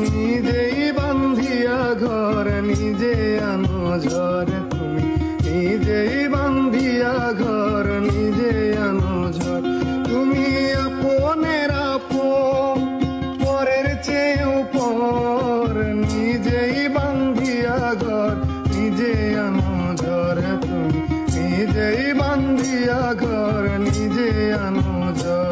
নিজেই বান্ধিয়া ঘর, নিজে আনো ঝর তুমি। নিজেই বান্ধিয়া ঘর, নিজে আনো ঝর তুমি আপনের আপন, পরের চেয়েও পর নিজেই বান্ধিয়া ঘর, নিজে আনো ঝর তুমি। নিজেই বান্ধিয়া ঘর, নিজে আনো ঝর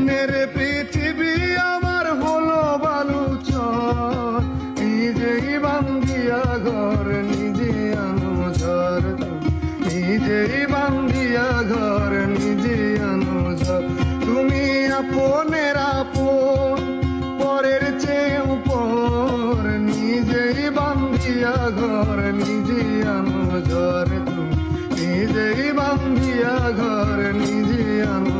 স্বপ্নের পৃথিবী আমার হলো বালু নিজেই বান্ধিয়া ঘর নিজে আনো ঝর নিজেই বান্ধিয়া ঘর নিজে আনো ঝর তুমি আপনের আপন, পরের চেয়ে উপর। নিজেই বান্ধিয়া ঘর নিজে আনো ঝর তুমি নিজেই বান্ধিয়া ঘর নিজে আনো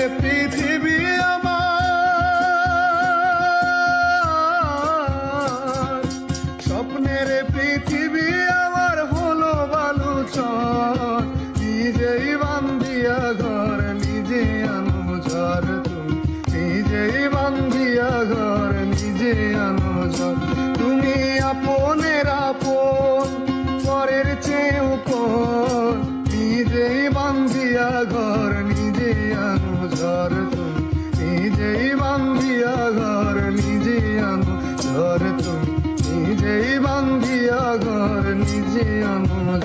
নিজেই বান্ধিয়া ঘর, নিজে আনো তুমি। নিজেই বান্ধিয়া ঘর, নিজে আনো ঝড়। তুমি আপনের আপন, পরের চেয়ে উপর। নিজেই বান্ধিয়া ঘর, নিজে আনো তুমি। নিজেই বান্ধিয়া ঘর, নিজে আনো ঝড় তুমি। নিজেই বান্ধিয়া ঘর, নিজে আনো